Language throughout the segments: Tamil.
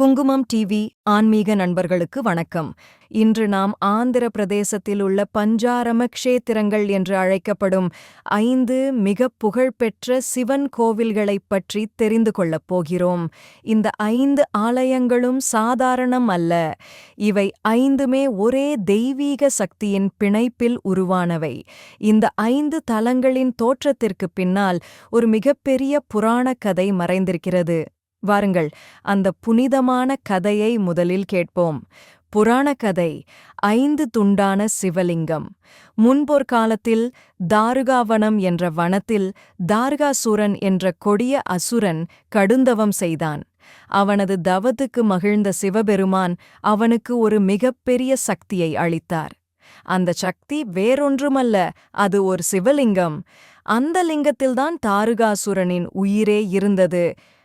குங்குமம் டிவி ஆன்மீக நண்பர்களுக்கு வணக்கம். இன்று நாம் ஆந்திர பிரதேசத்தில் உள்ள பஞ்சாரம க்ஷேத்திரங்கள் என்று அழைக்கப்படும் ஐந்து மிக புகழ்பெற்ற சிவன் கோவில்களைப் பற்றி தெரிந்து கொள்ளப் போகிறோம். இந்த ஐந்து ஆலயங்களும் சாதாரணம் அல்ல. இவை ஐந்துமே ஒரே தெய்வீக சக்தியின் பிணைப்பில் உருவானவை. இந்த ஐந்து தலங்களின் தோற்றத்திற்கு பின்னால் ஒரு மிகப்பெரிய புராணக் கதை மறைந்திருக்கிறது. வாருங்கள் அந்த புனிதமான கதையை முதலில் கேட்போம். புராண கதை ஐந்து துண்டான சிவலிங்கம். முன்பொருகாலத்தில் தாருகாவனம் என்ற வனத்தில் தாருகாசூரன் என்ற கொடிய அசுரன் கடுந்தவம் செய்தான். அவனது தவத்துக்கு மகிழ்ந்த சிவபெருமான் அவனுக்கு ஒரு மிகப்பெரிய சக்தியை அளித்தார். அந்த சக்தி வேறொன்றுமல்ல அது ஒரு சிவலிங்கம். அந்த லிங்கத்தில்தான் தாருகாசுரனின் உயிரே இருந்தது.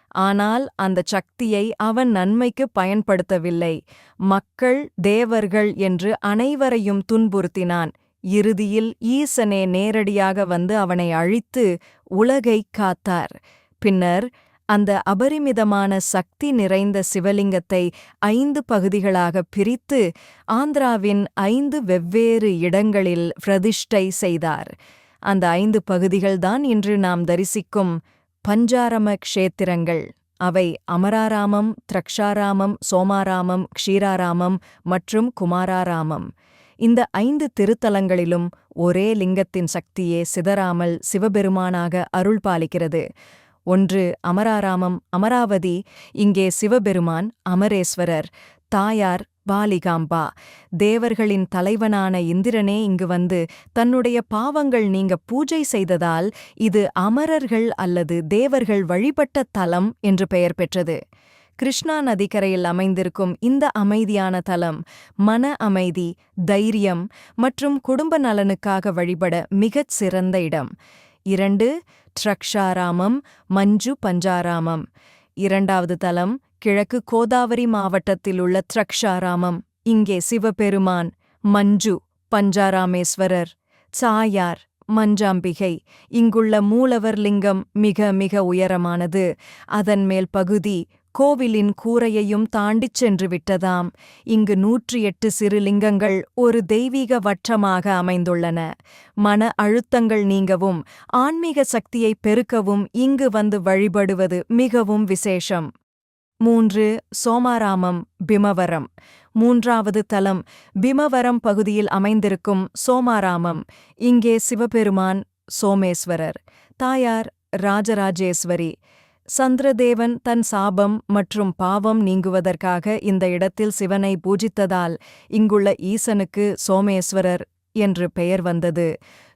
ஆனால் அந்த சக்தியை அவன் நன்மைக்கு பயன்படுத்தவில்லை. மக்கள் தேவர்கள் என்று அனைவரையும் துன்புறுத்தினான். இறுதியில் ஈசனே நேரடியாக வந்து அவனை அழித்து உலகைக் காத்தார். பின்னர் அந்த அபரிமிதமான சக்தி நிறைந்த சிவலிங்கத்தை ஐந்து பகுதிகளாக பிரித்து ஆந்திராவின் ஐந்து வெவ்வேறு இடங்களில் பிரதிஷ்டை செய்தார். அந்த ஐந்து பகுதிகள்தான் இன்று நாம் தரிசிக்கும் பஞ்சாரம க்ஷேத்திரங்கள். அவை அமராராமம் திரக்ஷாராமம் சோமாராமம் க்ஷீராராமம் மற்றும் குமாராராமம். இந்த ஐந்து திருத்தலங்களிலும் ஒரே லிங்கத்தின் சக்தியே சிதறாமல் சிவபெருமானாக அருள் பாலிக்கிறது. ஒன்று அமராராமம் அமராவதி இங்கே சிவபெருமான் அமரேஸ்வரர் தாயார் பாலிகாம்பா. தேவர்களின் தலைவனான இந்திரனே இங்கு வந்து தன்னுடைய பாவங்கள் நீங்க பூஜை செய்ததால் இது அமரர்கள் அல்லது தேவர்கள் வழிபட்ட தலம் என்று பெயர் பெற்றது. கிருஷ்ணா நதிக்கரையில் அமைந்திருக்கும் இந்த அமைதியான தலம் மன அமைதி தைரியம் மற்றும் குடும்ப நலனுக்காக வழிபட மிகச் சிறந்த இடம். இரண்டு ட்ரக்ஷாராமம் மஞ்சு பஞ்சாராமம். இரண்டாவது தலம் கிழக்கு கோதாவரி மாவட்டத்தில் உள்ள த்ரக்ஷாராமம் இங்கே சிவபெருமான் மஞ்சு பஞ்சாராமேஸ்வரர் சாயார் மஞ்சாம்பிகை இங்குள்ள மூலவர் லிங்கம் மிக மிக உயரமானது. அதன் மேல் பகுதி கோவிலின் கூரையையும் தாண்டிச் சென்று விட்டதாம். இங்கு நூற்றி எட்டு சிறு லிங்கங்கள் ஒரு தெய்வீக வட்டமாக அமைந்துள்ளன. மன அழுத்தங்கள் நீங்கவும் ஆன்மீக சக்தியை பெருக்கவும் இங்கு வந்து வழிபடுவது மிகவும் விசேஷம். மூன்று சோமாராமம் பிமவரம். மூன்றாவது தலம் பிமவரம் பகுதியில் அமைந்திருக்கும் சோமாராமம். இங்கே சிவபெருமான் சோமேஸ்வரர். தாயார் ராஜராஜேஸ்வரி. சந்திரதேவன் தன் சாபம் மற்றும் பாவம் நீங்குவதற்காக இந்த இடத்தில் சிவனை பூஜித்ததால் இங்குள்ள ஈசனுக்கு சோமேஸ்வரர் என்று பெயர் வந்தது.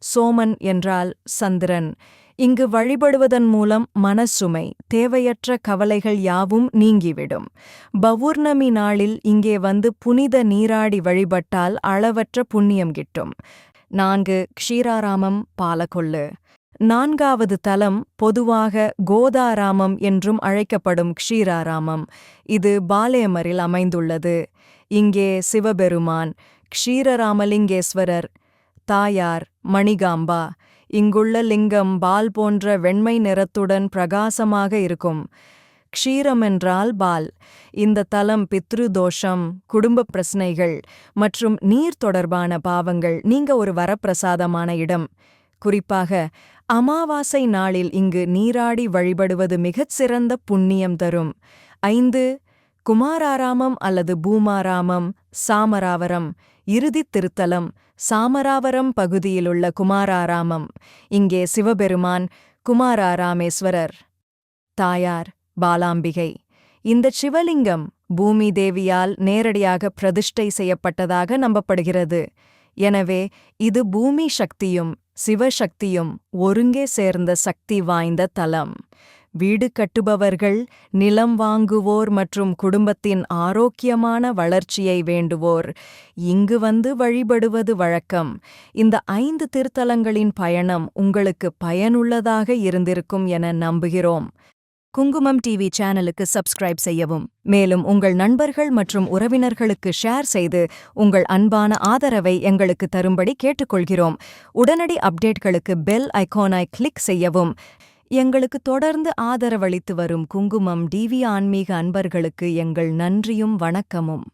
சோமன் என்றால் சந்திரன். இங்கு வழிபடுவதன் மூலம் மனசுமை தேவையற்ற கவலைகள் யாவும் நீங்கிவிடும். பௌர்ணமி நாளில் இங்கே வந்து புனித நீராடி வழிபட்டால் அளவற்ற புண்ணியம் கிட்டும். நான்கு க்ஷீராராமம் பாலகொள்ளு நான்காவது தலம் பொதுவாக கோதாராமம் என்றும் அழைக்கப்படும் க்ஷீராராமம். இது பாலேமரில் அமைந்துள்ளது. இங்கே சிவபெருமான் க்ஷீரராமலிங்கேஸ்வரர் தாயார் மணிகாம்பா இங்குள்ள லிங்கம் பால் போன்ற வெண்மை நிறத்துடன் பிரகாசமாக இருக்கும். க்ஷீரம் என்றால் பால். இந்த தலம் பித்ரு தோஷம் குடும்ப பிரச்சனைகள் மற்றும் நீர் தொடர்பான பாவங்கள் நீங்க ஒரு வரப்பிரசாதமான இடம். குறிப்பாக அமாவாசை நாளில் இங்கு நீராடி வழிபடுவது மிகச் சிறந்த புண்ணியம் தரும். ஐந்து குமாராராமம் அல்லது பூமாராமம் சாமராவரம் இறுதித் திருத்தலம் சாமராவரம் பகுதியிலுள்ள குமாராராமம். இங்கே சிவபெருமான் குமாராராமேஸ்வரர். தாயார் பாலாம்பிகை. இந்த சிவலிங்கம் பூமி தேவியால் நேரடியாக பிரதிஷ்டை செய்யப்பட்டதாக நம்பப்படுகிறது. எனவே இது பூமி சக்தியும் சிவசக்தியும் ஒருங்கே சேர்ந்த சக்தி வாய்ந்த தலம். வீடு கட்டுபவர்கள் நிலம் வாங்குவோர் மற்றும் குடும்பத்தின் ஆரோக்கியமான வளர்ச்சியை வேண்டுவோர். இங்கு வந்து வழிபடுவது வழக்கம். இந்த ஐந்து திருத்தலங்களின் பயணம் உங்களுக்கு பயனுள்ளதாக இருந்திருக்கும் என நம்புகிறோம். குங்குமம் டிவி சேனலுக்கு சப்ஸ்கிரைப் செய்யவும். மேலும் உங்கள் நண்பர்கள் மற்றும் உறவினர்களுக்கு ஷேர் செய்து உங்கள் அன்பான ஆதரவை எங்களுக்கு தரும்படி கேட்டுக்கொள்கிறோம். உடனடி அப்டேட்களுக்கு பெல் ஐகானை கிளிக் செய்யவும். எங்களுக்கு தொடர்ந்து ஆதரவளித்து வரும் குங்குமம் டிவி ஆன்மீக அன்பர்களுக்கு எங்கள் நன்றியும் வணக்கமும்.